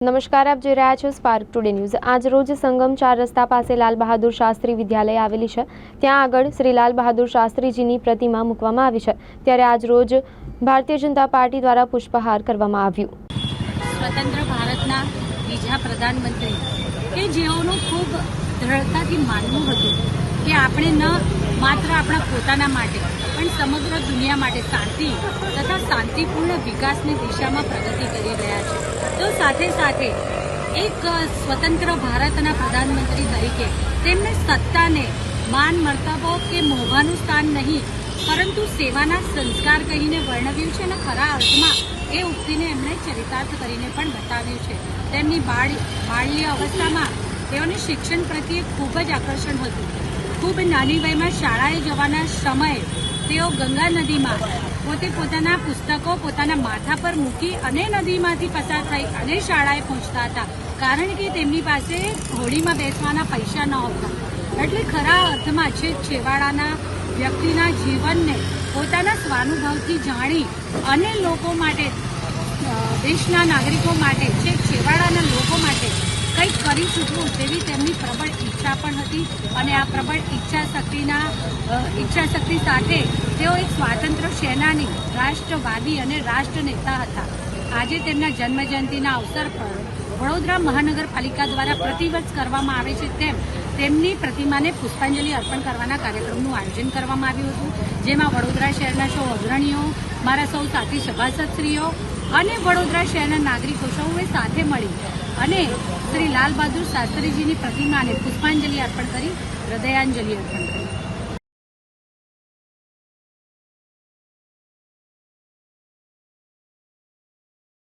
નમસ્કાર, આપ જોઈ રહ્યા છો સ્પાર્ક ટુડે ન્યૂઝ આજ રોજ સંગમ ચાર રસ્તા પાસે લાલ બહાદુર શાસ્ત્રી વિદ્યાલય આવેલી છે. ત્યાં આગળ શ્રી લાલ બહાદુર શાસ્ત્રીજીની પ્રતિમા મૂકવામાં આવી છે. ત્યારે આજ રોજ ભારતીય જનતા પાર્ટી દ્વારા પુષ્પહાર કરવામાં આવ્યું. સ્વતંત્ર ભારતના બીજા પ્રધાનમંત્રી કે જેઓનું ખૂબ દ્રઢતાથી માનવું હતું કે આપણે ન માત્ર આપણા પોતાના માટે, પણ સમગ્ર દુનિયા માટે શાંતિ તથા શાંતિપૂર્ણ વિકાસની દિશામાં પ્રગતિ કરી રહ્યા સાથે સાથે એક સ્વતંત્ર ભારતના પ્રધાનમંત્રી તરીકે તેમને સત્તાને માન મર્તબો કે મોભાનું સ્થાન નહીં, પરંતુ સેવાના સંસ્કાર કહીને વર્ણવ્યું છે અને ખરા અર્થમાં એ ઉક્તિને એમણે ચરિતાર્થ કરીને પણ બતાવ્યું છે. તેમની બાળ બાળ્ય અવસ્થામાં તેઓને શિક્ષણ પ્રત્યે ખૂબ જ આકર્ષણ હતું. ખૂબ નાની વયમાં શાળાએ જવાના સમયે તેઓ ગંગા નદીમાં પોતે પોતાના પુસ્તકો પોતાના માથા પર મૂકી અને નદીમાંથી પસાર થઈ અને શાળાએ પહોંચતા હતા. કારણ કે તેમની પાસે હોડીમાં બેસવાના પૈસા ન હતા એટલે ખરા અર્થમાં છે છેવાડાના વ્યક્તિના જીવનને પોતાના સ્વાનુભવથી જાણી અને લોકો માટે દેશના નાગરિકો માટે છે છેવાડાના લોકો માટે કંઈક કરી ચૂકવું તેવી તેમની પ્રબળ ઈચ્છા પણ હતી. અને આ પ્રબળ ઈચ્છા શક્તિના અ, ઈચ્છા શક્તિ સાથે તેઓ એક સ્વાતંત્ર્ય સેનાની રાષ્ટ્રવાદી અને રાષ્ટ્ર નેતા હતા. આજે તેમના જન્મજયંતિના અવસર પર વડોદરા મહાનગરપાલિકા દ્વારા પ્રતિવર્ષ કરવામાં આવે છે તેમ તેમની પ્રતિમાને પુષ્પાંજલિ અર્પણ કરવાના કાર્યક્રમનું આયોજન કરવામાં આવ્યું હતું. જેમાં વડોદરા શહેરના સૌ અગ્રણીઓ મારા સૌ સાથી સભાસદશ્રીઓ અને વડોદરા શહેરના નાગરિકો સૌએ સાથે મળી અને શ્રી લાલ બહાદુર શાસ્ત્રીજીની પ્રતિમાને પુષ્પાંજલિ અર્પણ કરી હૃદયાંજલિ અર્પણ કરી.